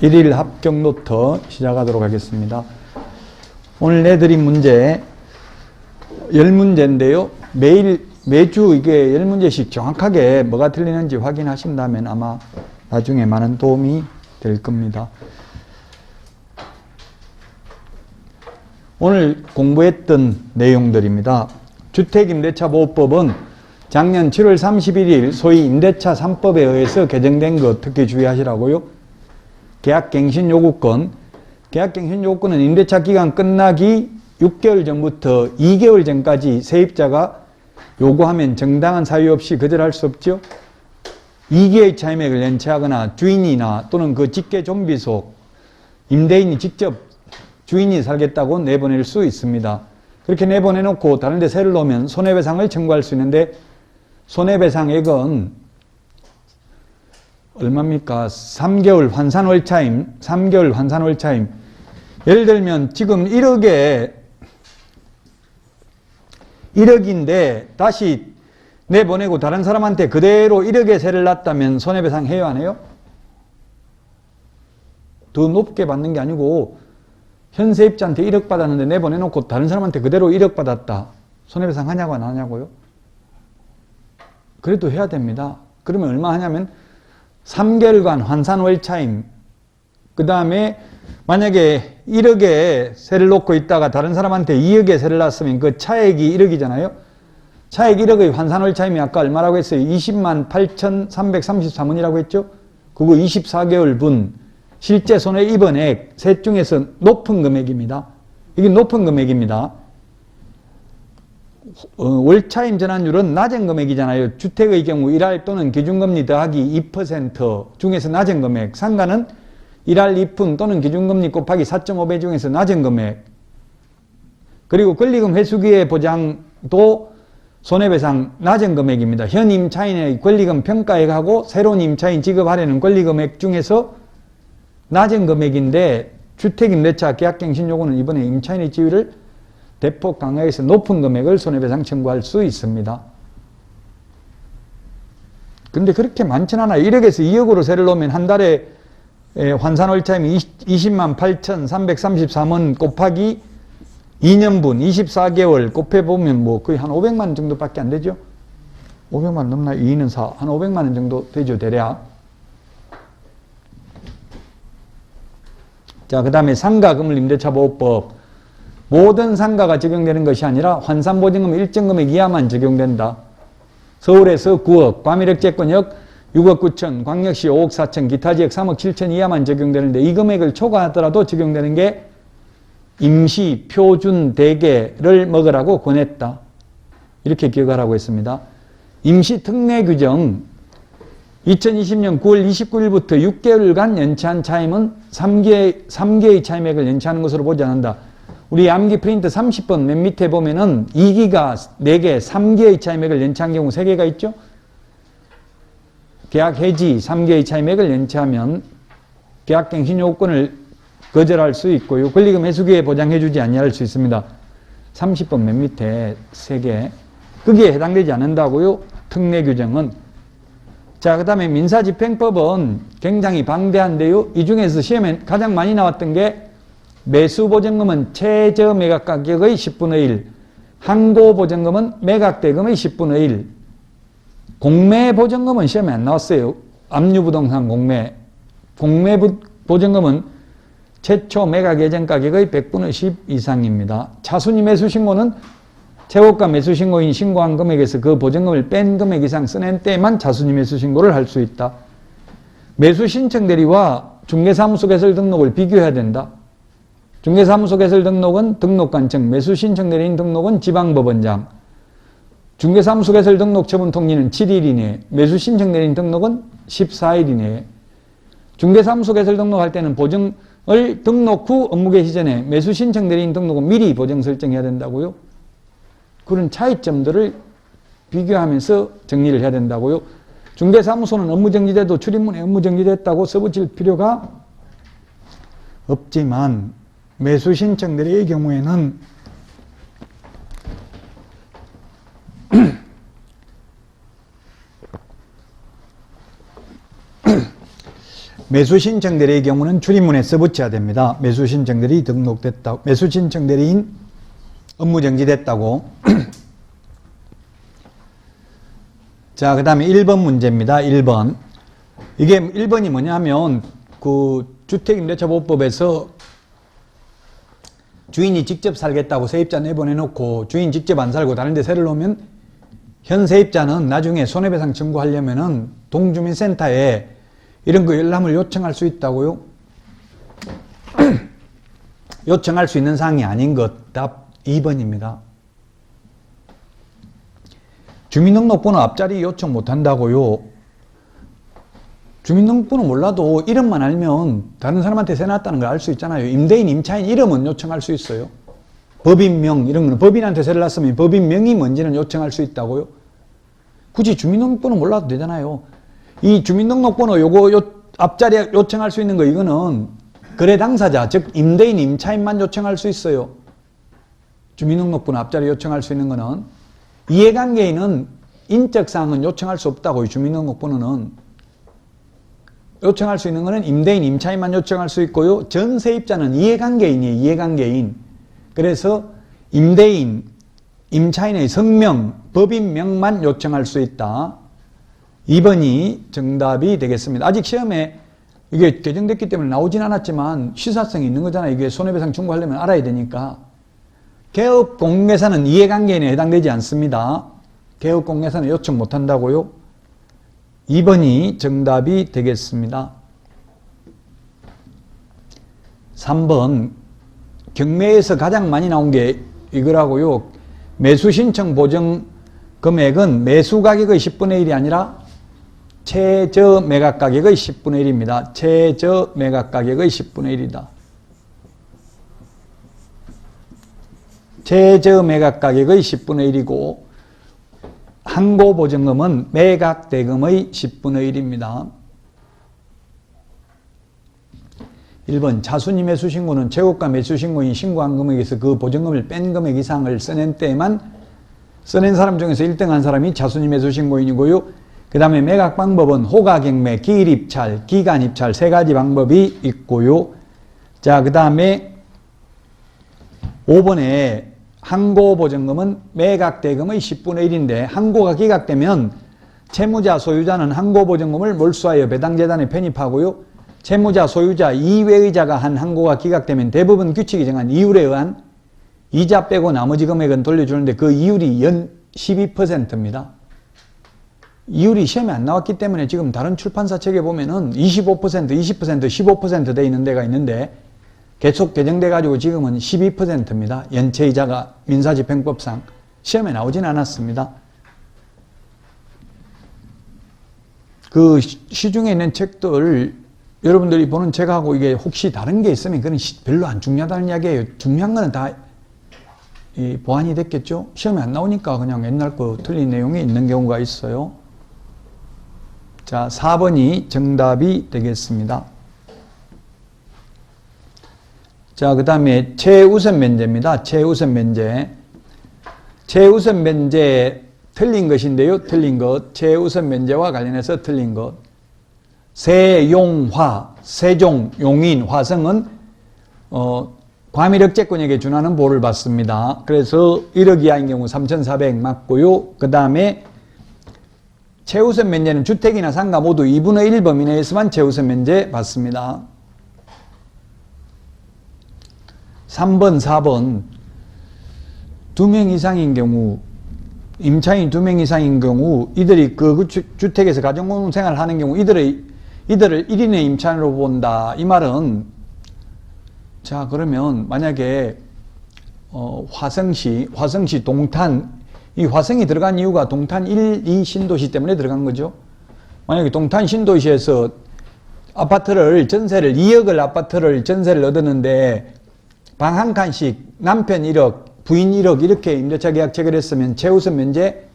일일 합격 노트 시작하도록 하겠습니다. 오늘 내드린 문제 10문제인데요. 매일 매주 이게 10문제씩 정확하게 뭐가 틀리는지 확인하신다면 아마 나중에 많은 도움이 될 겁니다. 오늘 공부했던 내용들입니다. 주택임대차보호법은 작년 7월 31일 소위 임대차 3법에 의해서 개정된 것 특히 주의하시라고요. 계약갱신 요구권. 계약갱신 요구권은 임대차 기간 끝나기 6개월 전부터 2개월 전까지 세입자가 요구하면 정당한 사유 없이 거절할 수 없죠. 2개의 차임액을 연체하거나 주인이나 또는 그 직계 좀비 속 임대인이 직접 주인이 살겠다고 내보낼 수 있습니다. 그렇게 내보내놓고 다른 데 세를 놓으면 손해배상을 청구할 수 있는데 손해배상액은 얼마입니까? 3개월 환산월차임, 3개월 환산월차임. 예를 들면 지금 1억에 1억인데 다시 내보내고 다른 사람한테 그대로 1억에 세를 놨다면 손해배상 해요 안 해요? 더 높게 받는 게 아니고 현세입자한테 1억 받았는데 내보내놓고 다른 사람한테 그대로 1억 받았다. 손해배상 하냐고 안 하냐고요? 그래도 해야 됩니다. 그러면 얼마 하냐면 3개월간 환산월차임 그 다음에 만약에 1억에 세를 놓고 있다가 다른 사람한테 2억에 세를 놨으면 그 차액이 1억이잖아요. 차액 1억의 환산월차임이 아까 얼마라고 했어요? 20만 8,333원이라고 했죠? 그거 24개월 분 실제 손해 입은 액, 셋 중에서 높은 금액입니다. 이게 높은 금액입니다. 어, 월차 임 전환율은 낮은 금액이잖아요. 주택의 경우 1할 또는 기준금리 더하기 2% 중에서 낮은 금액, 상가는 1할 2푼 또는 기준금리 곱하기 4.5배 중에서 낮은 금액, 그리고 권리금 회수기의 보장도 손해배상 낮은 금액입니다. 현 임차인의 권리금 평가액하고 새로운 임차인 지급하려는 권리금액 중에서 낮은 금액인데 주택임대차 계약갱신 요구는 이번에 임차인의 지위를 대폭 강화해서 높은 금액을 손해배상 청구할 수 있습니다. 근데 그렇게 많진 않아요. 1억에서 2억으로 세를 놓으면 한 달에 환산 월차임이 20만 8,333원 곱하기 2년분 24개월 곱해보면 뭐 거의 한 500만 원 정도밖에 안 되죠. 500만 원 넘나 2는 4. 한 500만 원 정도 되죠. 대략. 자, 그 다음에 상가금을 임대차 보호법. 모든 상가가 적용되는 것이 아니라 환산보증금 일정 금액 이하만 적용된다. 서울에서 9억, 과밀역제권역 6억 9천, 광역시 5억 4천, 기타 지역 3억 7천 이하만 적용되는데 이 금액을 초과하더라도 적용되는 게 임시 표준 대개를 먹으라고 권했다. 이렇게 기억하라고 했습니다. 임시 특례 규정 2020년 9월 29일부터 6개월간 연체한 차임은 3개, 3개의 차임액을 연체하는 것으로 보지 않는다. 우리 암기 프린트 30번 맨 밑에 보면은 2기가 4개, 3개의 차임액을 연체한 경우 3개가 있죠? 계약 해지 3개의 차임액을 연체하면 계약갱신 요건을 거절할 수 있고요. 권리금 해수기에 보장해주지 아니할 수 있습니다. 30번 맨 밑에 3개. 거기에 해당되지 않는다고요. 특례 규정은. 자, 그 다음에 민사집행법은 굉장히 방대한데요. 이 중에서 시험에 가장 많이 나왔던 게 매수 보증금은 최저 매각 가격의 10분의 1, 항고 보증금은 매각 대금의 10분의 1, 공매 보증금은 시험에 안 나왔어요. 압류부동산 공매. 공매 보증금은 최초 매각 예정 가격의 100분의 10 이상입니다. 차순위 매수 신고는 최고가 매수 신고인 신고한 금액에서 그 보증금을 뺀 금액 이상 써낸 때만 차순위 매수 신고를 할 수 있다. 매수 신청 대리와 중개사무소 개설 등록을 비교해야 된다. 중개사무소 개설 등록은 등록관 청, 매수 신청 대리인 등록은 지방법원장, 중개사무소 개설 등록 처분 통지는 7일 이내, 매수 신청 대리인 등록은 14일 이내. 중개사무소 개설 등록할 때는 보증을 등록 후 업무 개시 전에 매수 신청 대리인 등록은 미리 보증 설정해야 된다고요. 그런 차이점들을 비교하면서 정리를 해야 된다고요. 중개사무소는 업무 정지돼도 출입문에 업무 정지됐다고 써붙일 필요가 없지만 매수 신청들의 경우에는 매수 신청 대리의 경우는 출입문에 써붙여야 됩니다. 매수 신청 대리 등록됐다. 매수 신청 대리인 업무 정지됐다고. 자, 그 다음에 1번 문제입니다. 1번. 이게 1번이 뭐냐면, 그 주택임대차보호법에서 주인이 직접 살겠다고 세입자 내보내놓고 주인 직접 안 살고 다른 데 세를 놓으면 현 세입자는 나중에 손해배상 청구하려면은 동주민센터에 이런 거 열람을 요청할 수 있다고요? 요청할 수 있는 사항이 아닌 것. 답 2번입니다. 주민등록번호 앞자리 요청 못 한다고요? 주민등록번호 몰라도 이름만 알면 다른 사람한테 세놨다는 걸 알 수 있잖아요. 임대인, 임차인 이름은 요청할 수 있어요. 법인명 이런 거는 법인한테 세를 놨으면 법인명이 뭔지는 요청할 수 있다고요. 굳이 주민등록번호 몰라도 되잖아요. 이 주민등록번호 요거 요 앞자리 요청할 수 있는 거 이거는 거래 당사자 즉 임대인, 임차인만 요청할 수 있어요. 주민등록번호 앞자리 요청할 수 있는 거는 이해관계인은 인적 사항은 요청할 수 없다고 이 주민등록번호는 요청할 수 있는 거는 임대인, 임차인만 요청할 수 있고요. 전세입자는 이해관계인이에요. 이해관계인. 그래서 임대인, 임차인의 성명, 법인명만 요청할 수 있다. 2번이 정답이 되겠습니다. 아직 시험에 이게 개정됐기 때문에 나오진 않았지만 시사성이 있는 거잖아요. 이게 손해배상 청구하려면 알아야 되니까. 개업 공개사는 이해관계인에 해당되지 않습니다. 개업 공개사는 요청 못 한다고요. 2번이 정답이 되겠습니다. 3번 경매에서 가장 많이 나온 게 이거라고요. 매수 신청 보정 금액은 매수 가격의 10분의 1이 아니라 최저 매각 가격의 10분의 1입니다. 최저 매각 가격의 10분의 1이다. 최저 매각 가격의 10분의 1이고 항고 보증금은 매각 대금의 10분의 1입니다. 1번 자수님 매수 신고는 최고가 매수 신고인 신고한 금액에서 그 보증금을 뺀 금액 이상을 써낸 때만 써낸 사람 중에서 1등한 사람이 자수님 매수 신고인이고요. 그 다음에 매각 방법은 호가경매, 기일입찰, 기간입찰 세 가지 방법이 있고요. 자, 그 다음에 5번에 항고보증금은 매각대금의 10분의 1인데 항고가 기각되면 채무자 소유자는 항고보증금을 몰수하여 배당재단에 편입하고요. 채무자 소유자 이외의자가 한 항고가 기각되면 대부분 규칙이 정한 이율에 의한 이자 빼고 나머지 금액은 돌려주는데 그 이율이 연 12%입니다. 이율이 시험에 안 나왔기 때문에 지금 다른 출판사 책에 보면은 25%, 20%, 15%돼 있는 데가 있는데 계속 개정돼 가지고 지금은 12%입니다. 연체이자가 민사집행법상 시험에 나오진 않았습니다. 그 시중에 있는 책들 여러분들이 보는 책하고 이게 혹시 다른 게 있으면 그건 별로 안 중요하다는 이야기예요. 중요한 거는 다 보완이 됐겠죠. 시험에 안 나오니까 그냥 옛날 거 틀린 내용이 있는 경우가 있어요. 자, 4번이 정답이 되겠습니다. 자, 그 다음에 최우선 면제입니다. 최우선 면제. 최우선 면제 틀린 것인데요. 틀린 것. 최우선 면제와 관련해서 틀린 것. 세용화, 세종, 용인, 화성은 어, 과밀억제권에게 준하는 보호를 받습니다. 그래서 1억 이하인 경우 3,400 맞고요. 그 다음에 최우선 면제는 주택이나 상가 모두 2분의 1 범위 내에서만 최우선 면제 받습니다. 3번, 4번 두 명 이상인 경우 임차인 두 명 이상인 경우 이들이 그 주택에서 가정공 생활을 하는 경우 이들의 이들을 1인의 임차인으로 본다. 이 말은 자 그러면 만약에 어, 화성시 화성시 동탄 이 화성이 들어간 이유가 동탄 1, 2 신도시 때문에 들어간 거죠. 만약에 동탄 신도시에서 아파트를 전세를 2억을 아파트를 전세를 얻었는데 방 한 칸씩 남편 1억, 부인 1억 이렇게 임대차 계약 체결했으면 최우선 면제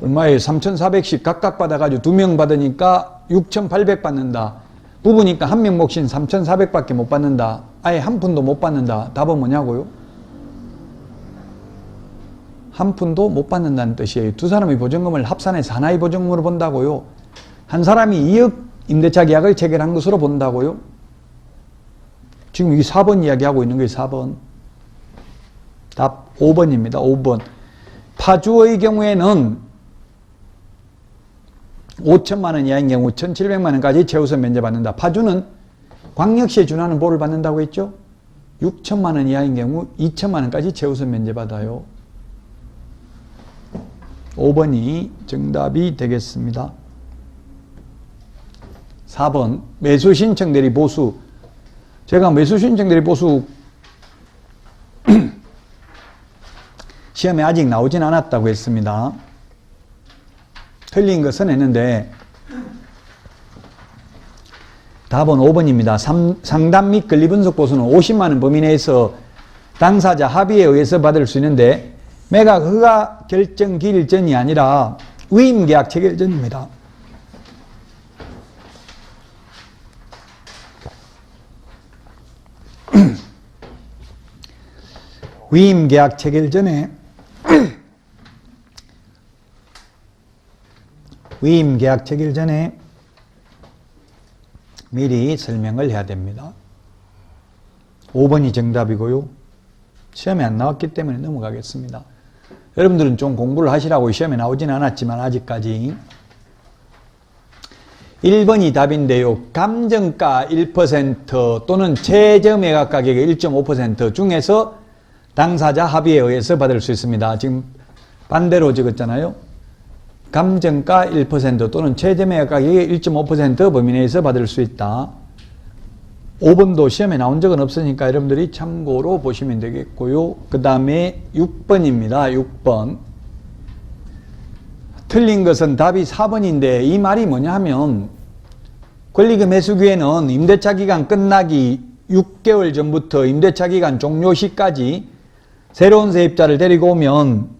얼마에 3,400씩 각각 받아가지고 두 명 받으니까 6,800 받는다. 부부니까 한 명 몫인 3,400밖에 못 받는다. 아예 한 푼도 못 받는다. 답은 뭐냐고요? 한 푼도 못 받는다는 뜻이에요. 두 사람의 보증금을 합산해서 하나의 보증금으로 본다고요. 한 사람이 2억 임대차 계약을 체결한 것으로 본다고요? 지금 이 4번 이야기하고 있는 거예요, 4번. 답 5번입니다, 5번. 파주의 경우에는 5천만 원 이하인 경우 1,700만 원까지 최우선 면제받는다. 파주는 광역시에 준하는 보를 받는다고 했죠? 6천만 원 이하인 경우 2천만 원까지 최우선 면제받아요. 5번이 정답이 되겠습니다. 4번 매수 신청 대리 보수 제가 매수 신청 대리 보수 시험에 아직 나오진 않았다고 했습니다. 틀린 것은 했는데 답은 5번입니다. 상담 및 권리 분석 보수는 50만 원 범위 내에서 당사자 합의에 의해서 받을 수 있는데 매각 허가 결정 기일 전이 아니라 위임 계약 체결 전입니다. 위임 계약 체결 전에 위임 계약 체결 전에 미리 설명을 해야 됩니다. 5번이 정답이고요. 시험에 안 나왔기 때문에 넘어가겠습니다. 여러분들은 좀 공부를 하시라고 시험에 나오진 않았지만 아직까지 1번이 답인데요. 감정가 1% 또는 최저 매각 가격의 1.5% 중에서 당사자 합의에 의해서 받을 수 있습니다. 지금 반대로 적었잖아요. 감정가 1% 또는 최저 매각 가격의 1.5% 범위 내에서 받을 수 있다. 5번도 시험에 나온 적은 없으니까 여러분들이 참고로 보시면 되겠고요. 그 다음에 6번입니다. 6번. 틀린 것은 답이 4번인데 이 말이 뭐냐 하면 권리금 회수기에는 임대차 기간 끝나기 6개월 전부터 임대차 기간 종료 시까지 새로운 세입자를 데리고 오면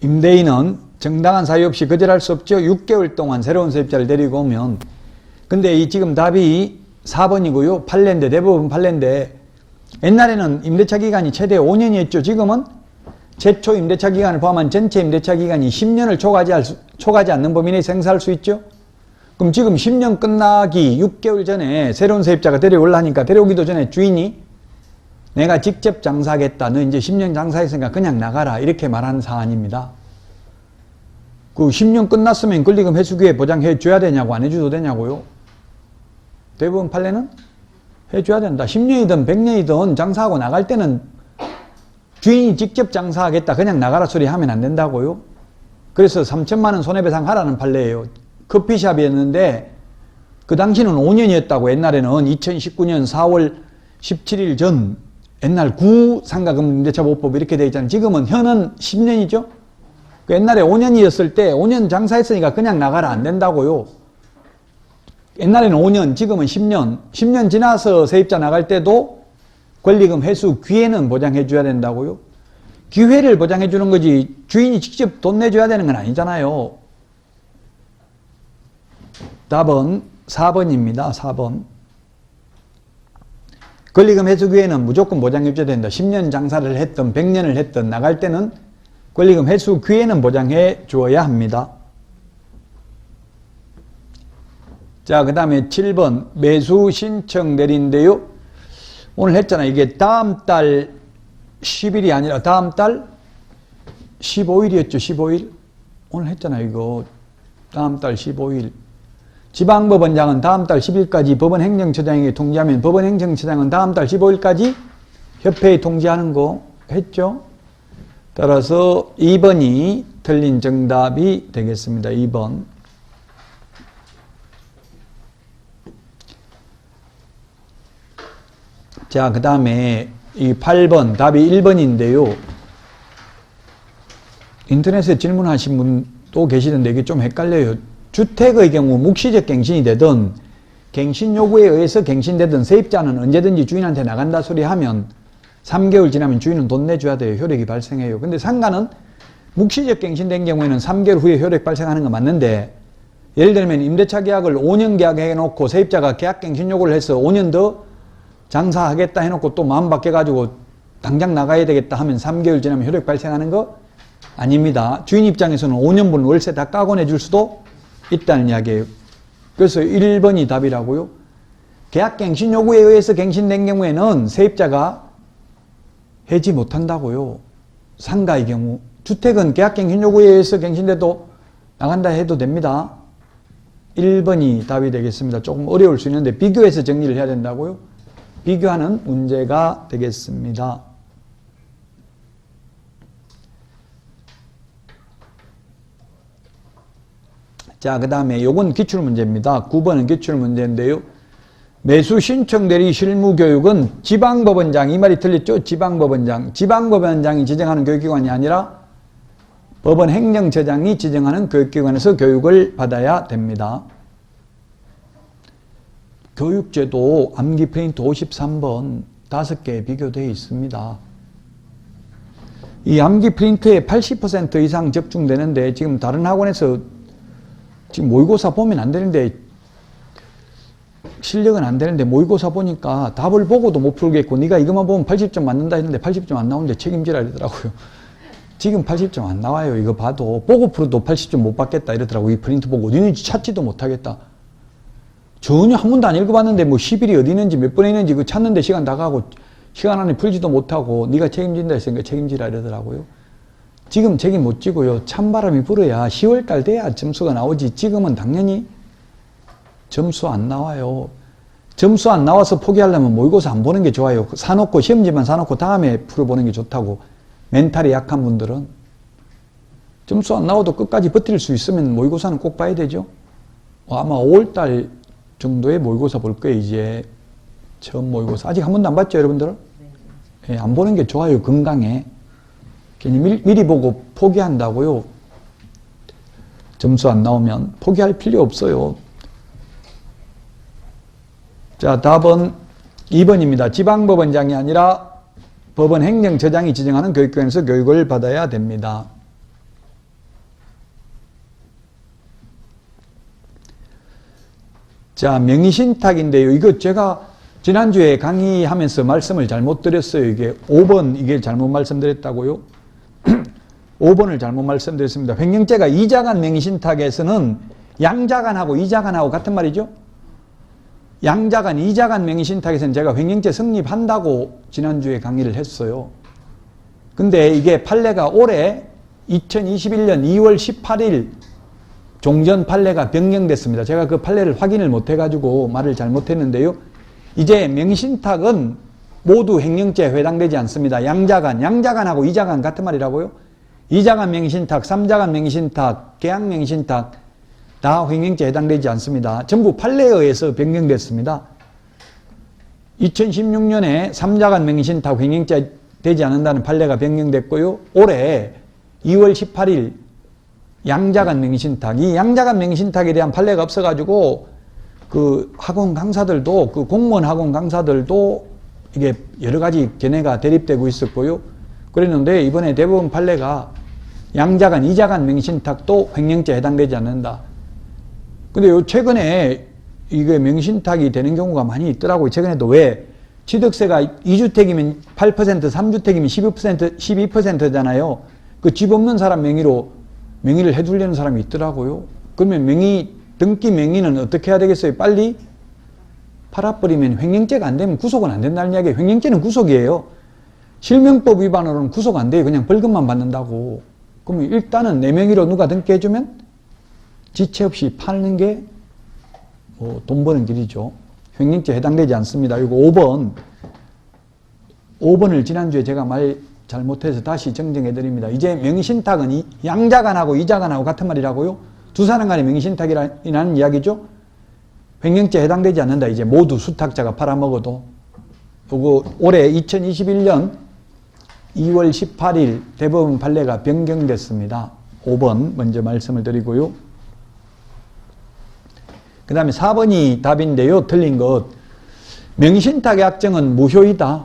임대인은 정당한 사유 없이 거절할 수 없죠. 6개월 동안 새로운 세입자를 데리고 오면 근데 이 지금 답이 4번이고요. 판례인데 대부분 판례인데 옛날에는 임대차 기간이 최대 5년이었죠. 지금은 최초 임대차 기간을 포함한 전체 임대차 기간이 10년을 초과하지, 수, 초과하지 않는 범위 내에 생사할 수 있죠. 그럼 지금 10년 끝나기 6개월 전에 새로운 세입자가 데려올라니까 데려오기도 전에 주인이 내가 직접 장사하겠다. 너 이제 10년 장사했으니까 그냥 나가라. 이렇게 말하는 사안입니다. 그 10년 끝났으면 권리금 회수기에 보장해 줘야 되냐고 안 해줘도 되냐고요. 대부분 판례는 해줘야 된다. 10년이든 100년이든 장사하고 나갈 때는 주인이 직접 장사하겠다. 그냥 나가라 소리 하면 안 된다고요. 그래서 3천만 원 손해배상 하라는 판례예요. 커피숍이었는데 그 당시는 5년이었다고 옛날에는 2019년 4월 17일 전 옛날 구 상가금융대차 보호법 이렇게 돼 있잖아요. 지금은 현은 10년이죠. 그 옛날에 5년이었을 때 5년 장사했으니까 그냥 나가라 안 된다고요. 옛날에는 5년, 지금은 10년. 10년 지나서 세입자 나갈 때도 권리금 회수 기회는 보장해 줘야 된다고요. 기회를 보장해 주는 거지 주인이 직접 돈 내줘야 되는 건 아니잖아요. 답은 4번입니다. 4번. 권리금 회수 기회는 무조건 보장해 줘야 된다. 10년 장사를 했던 100년을 했던 나갈 때는 권리금 회수 기회는 보장해 주어야 합니다. 자, 그 다음에 7번 매수 신청 내린데요. 오늘 했잖아. 이게 다음 달 10일이 아니라 다음 달 15일이었죠. 15일. 오늘 했잖아. 이거 다음 달 15일. 지방법원장은 다음 달 10일까지 법원 행정처장에게 통지하면 법원 행정처장은 다음 달 15일까지 협회에 통지하는 거 했죠. 따라서 2번이 틀린 정답이 되겠습니다. 2번. 자, 그 다음에 이 8번, 답이 1번인데요. 인터넷에 질문하신 분도 계시던데 이게 좀 헷갈려요. 주택의 경우 묵시적 갱신이 되든 갱신 요구에 의해서 갱신되든 세입자는 언제든지 주인한테 나간다 소리 하면 3개월 지나면 주인은 돈 내줘야 돼요. 효력이 발생해요. 근데 상가는 묵시적 갱신된 경우에는 3개월 후에 효력 발생하는 거 맞는데 예를 들면 임대차 계약을 5년 계약해 놓고 세입자가 계약 갱신 요구를 해서 5년 더 장사하겠다 해놓고 또 마음 바뀌어가지고 당장 나가야 되겠다 하면 3개월 지나면 효력 발생하는 거 아닙니다. 주인 입장에서는 5년분 월세 다 까고 내줄 수도 있다는 이야기예요. 그래서 1번이 답이라고요. 계약갱신 요구에 의해서 갱신된 경우에는 세입자가 해지 못한다고요. 상가의 경우. 주택은 계약갱신 요구에 의해서 갱신돼도 나간다 해도 됩니다. 1번이 답이 되겠습니다. 조금 어려울 수 있는데 비교해서 정리를 해야 된다고요. 비교하는 문제가 되겠습니다. 자, 그 다음에 요건 기출문제입니다. 9번은 기출문제인데요. 매수 신청 대리 실무 교육은 지방법원장, 이 말이 틀렸죠? 지방법원장. 지방법원장이 지정하는 교육기관이 아니라 법원 행정처장이 지정하는 교육기관에서 교육을 받아야 됩니다. 교육제도 암기 프린트 53번 5개 비교되어 있습니다. 이 암기 프린트에 80% 이상 집중되는데 지금 다른 학원에서 지금 모의고사 보면 안 되는데 실력은 안 되는데 모의고사 보니까 답을 보고도 못 풀겠고 네가 이것만 보면 80점 맞는다 했는데 80점 안 나오는데 책임지라 이러더라고요. 지금 80점 안 나와요. 이거 봐도 보고 풀어도 80점 못 받겠다 이러더라고. 이 프린트 보고 니는 찾지도 못하겠다. 전혀 한 번도 안 읽어봤는데 뭐 10일이 어디 있는지 몇 번에 있는지 그 찾는데 시간 다 가고 시간 안에 풀지도 못하고 네가 책임진다 했으니까 책임지라 이러더라고요. 지금 책임 못 지고요. 찬바람이 불어야 10월달 돼야 점수가 나오지. 지금은 당연히 점수 안 나와요. 점수 안 나와서 포기하려면 모의고사 안 보는 게 좋아요. 사놓고 시험지만 사놓고 다음에 풀어보는 게 좋다고. 멘탈이 약한 분들은 점수 안 나와도 끝까지 버틸 수 있으면 모의고사는 꼭 봐야 되죠. 아마 5월달 정도에 모의고사 볼 거예요. 이제 처음 모의고사 아직 한 번도 안 봤죠, 여러분들? 예, 안 보는 게 좋아요. 건강에. 괜히 미리, 보고 포기한다고요. 점수 안 나오면 포기할 필요 없어요. 자, 답은 2번입니다. 지방법원장이 아니라 법원 행정처장이 지정하는 교육기관에서 교육을 받아야 됩니다. 자, 명의신탁인데요. 이거 제가 지난주에 강의하면서 말씀을 잘못 드렸어요. 이게 5번, 이게 잘못 말씀드렸다고요? 5번을 잘못 말씀드렸습니다. 횡령죄가 이자간 명의신탁에서는 양자간하고 이자간하고 같은 말이죠? 양자간, 이자간 명의신탁에서는 제가 횡령죄 성립한다고 지난주에 강의를 했어요. 근데 이게 판례가 올해 2021년 2월 18일 종전 판례가 변경됐습니다. 제가 그 판례를 확인을 못 해가지고 말을 잘못했는데요. 이제 명신탁은 모두 횡령죄에 해당되지 않습니다. 양자간, 양자간하고 이자간 같은 말이라고요. 이자간 명신탁, 삼자간 명신탁, 계약 명신탁 다 횡령죄에 해당되지 않습니다. 전부 판례에 의해서 변경됐습니다. 2016년에 삼자간 명신탁 횡령죄 되지 않는다는 판례가 변경됐고요. 올해 2월 18일 양자간 명신탁, 이 양자간 명신탁에 대한 판례가 없어가지고 그 학원 강사들도 그 공무원 학원 강사들도 이게 여러 가지 견해가 대립되고 있었고요. 그랬는데 이번에 대법원 판례가 양자간, 이자간 명신탁도 횡령죄에 해당되지 않는다. 근데 요 최근에 이게 명신탁이 되는 경우가 많이 있더라고요. 최근에도 왜 취득세가 2주택이면 8%, 3주택이면 12%, 12%잖아요. 그 집 없는 사람 명의로 명의를 해두려는 사람이 있더라고요. 그러면 명의, 등기 명의는 어떻게 해야 되겠어요? 빨리 팔아버리면 횡령죄가 안 되면 구속은 안 된다는 이야기예요. 횡령죄는 구속이에요. 실명법 위반으로는 구속 안 돼요. 그냥 벌금만 받는다고. 그러면 일단은 내 명의로 누가 등기해주면 지체 없이 파는 게 뭐 돈 버는 길이죠. 횡령죄 해당되지 않습니다. 이거 5번. 5번을 지난주에 제가 말 잘못해서 다시 정정해 드립니다. 이제 명의신탁은 양자간하고 이자간하고 같은 말이라고요. 두 사람 간의 명의신탁이라는 이야기죠. 횡령죄 해당되지 않는다. 이제 모두 수탁자가 팔아먹어도. 요거 올해 2021년 2월 18일 대법원 판례가 변경됐습니다. 5번 먼저 말씀을 드리고요. 그 다음에 4번이 답인데요. 틀린 것. 명신탁의 약정은 무효이다.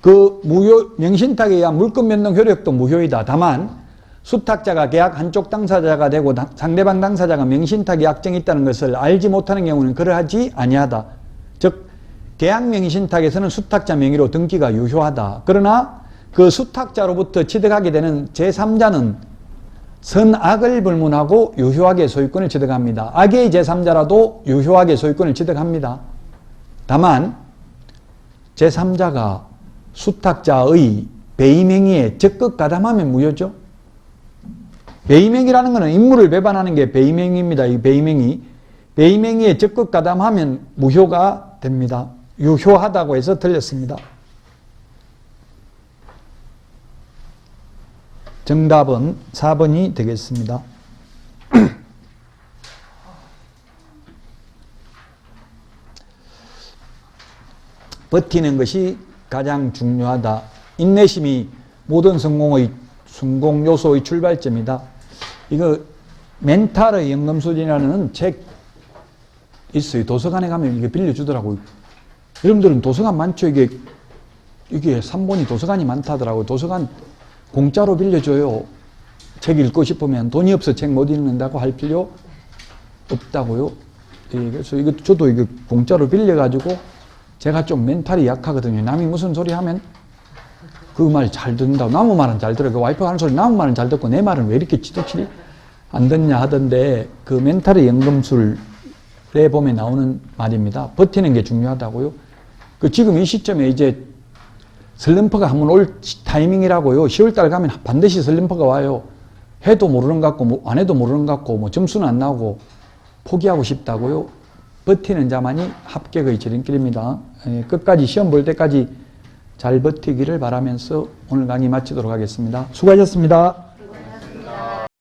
그 무효, 명신탁에 의한 물권 변동 효력도 무효이다. 다만 수탁자가 계약 한쪽 당사자가 되고 상대방 당사자가 명신탁에 약정이 있다는 것을 알지 못하는 경우는 그러하지 아니하다. 즉 계약 명신탁에서는 수탁자 명의로 등기가 유효하다. 그러나 그 수탁자로부터 취득하게 되는 제3자는 선악을 불문하고 유효하게 소유권을 취득합니다. 악의 제3자라도 유효하게 소유권을 취득합니다. 다만 제3자가 수탁자의 배임행위에 적극 가담하면 무효죠. 배임행위라는 것은 임무를 배반하는 게 배임행위입니다. 이 배임행위. 배임행위에 적극 가담하면 무효가 됩니다. 유효하다고 해서 틀렸습니다. 정답은 4번이 되겠습니다. 버티는 것이 가장 중요하다. 인내심이 모든 성공의 성공 요소의 출발점이다. 이거 멘탈의 연금술이라는 책 있어요. 도서관에 가면 이게 빌려주더라고요. 여러분들은 도서관 많죠? 이게, 이게 3번이 도서관이 많다더라고요. 도서관 공짜로 빌려줘요. 책 읽고 싶으면 돈이 없어 책 못 읽는다고 할 필요 없다고요. 예, 그래서 이거 저도 이거 공짜로 빌려가지고 제가 좀 멘탈이 약하거든요. 남이 무슨 소리 하면 그 말 잘 듣는다고. 나무 말은 잘 들어요. 그 와이프가 하는 소리 나무 말은 잘 듣고 내 말은 왜 이렇게 지도치리 안 듣냐 하던데 그 멘탈의 연금술에 보면 나오는 말입니다. 버티는 게 중요하다고요. 그 지금 이 시점에 이제 슬럼프가 한번 올 타이밍이라고요. 10월달 가면 반드시 슬럼프가 와요. 해도 모르는 것 같고 뭐 안 해도 모르는 것 같고 뭐 점수는 안 나오고 포기하고 싶다고요. 버티는 자만이 합격의 지름길입니다. 예, 끝까지 시험 볼 때까지 잘 버티기를 바라면서 오늘 강의 마치도록 하겠습니다. 수고하셨습니다.